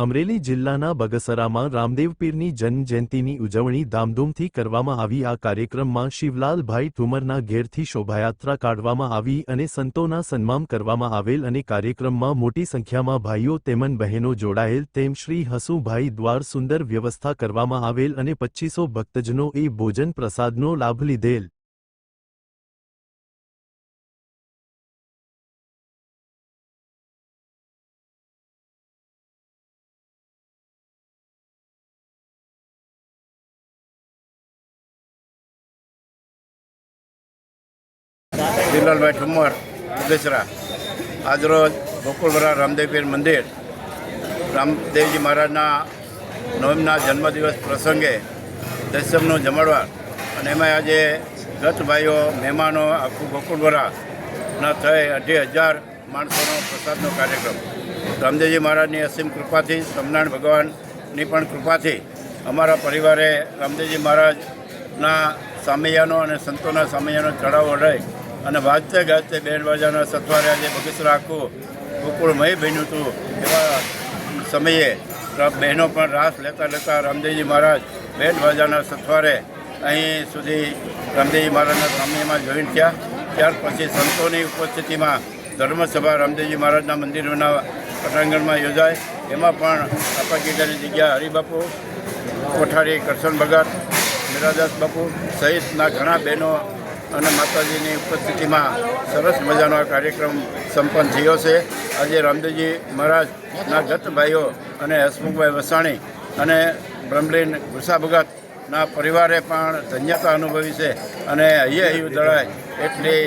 અમરેલી જિલ્લાના બગસરામાં રામદેવપીરની જન્મજયંતિની ઉજવણી ધામધૂમથી કરવામાં આવી. આ કાર્યક્રમમાં શિવલાલભાઈ ઠુમરના ઘેરથી શોભાયાત્રા કાઢવામાં આવી અને સંતોના સન્માન કરવામાં આવેલ અને કાર્યક્રમમાં મોટી સંખ્યામાં ભાઈઓ તેમજ બહેનો જોડાયેલ. તેમ શ્રી હસુભાઈ દ્વાર સુંદર વ્યવસ્થા કરવામાં આવેલ અને પચ્ચીસો ભક્તજનો એ ભોજન પ્રસાદનો લાભ લીધેલ. જિલ્લાલભાઈ ઠુમ્મર, ઉદેસરા. આજરોજ ગોકુળવરા રામદેવપીર મંદિર. રામદેવજી મહારાજના નવમના જન્મદિવસ પ્રસંગે દસમનું જમાડવા અને એમાં આજે ગત ભાઈઓ, મહેમાનો આખું ગોકુળવરાના થઈ અઢી હજાર માણસોનો પ્રસાદનો કાર્યક્રમ. રામદેવજી મહારાજની અસીમ કૃપાથી, સ્વામિનારાયણ ભગવાનની પણ કૃપાથી અમારા પરિવારે રામદેવજી મહારાજના સામૈયાનો અને સંતોના સામૈયાનો ચઢાવો રહી અને વાજતે ગાજતે બેન બાજાના સથવારે આજે બગીચરા આખું ગોકુળમય બન્યું હતું. એવા સમયે બહેનો પણ રાસ લેતા લેતા રામદેવજી મહારાજ બેન બાજાના સથવારે અહીં સુધી રામદેવજી મહારાજના સામયમાં જોઈન થયા. ત્યાર પછી સંતોની ઉપસ્થિતિમાં ધર્મસભા રામદેવજી મહારાજના મંદિરોના પટાંગણમાં યોજાય. એમાં પણ આપા જગ્યા હરિબાપુ, કોઠારી, કરશન ભગત, મીરાદાસ બાપુ સહિતના ઘણા બહેનો અને માતાજીની ઉપસ્થિતિમાં સરસ મજાનો આ કાર્યક્રમ સંપન્ન થયો છે. આજે રામદેવજી મહારાજના ગત ભાઈઓ અને હસમુખભાઈ વસાણી અને બ્રહ્મલીન ગુસા ભગતના પરિવારે પણ ધન્યતા અનુભવી છે અને હૈયું દળાય એટલી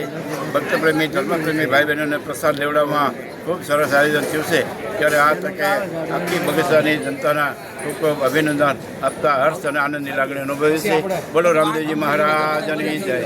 ભક્તપ્રેમી, ધર્મપ્રેમી ભાઈ બહેનોને પ્રસાદ લેવડાવવામાં ખૂબ સરસ આયોજન થયું છે. ત્યારે આ તકે આખી બગીચાની જનતાના ખૂબ ખૂબ અભિનંદન આપતા હર્ષ અને આનંદની લાગણી અનુભવી છે. બોલો રામદેવજી મહારાજની જય.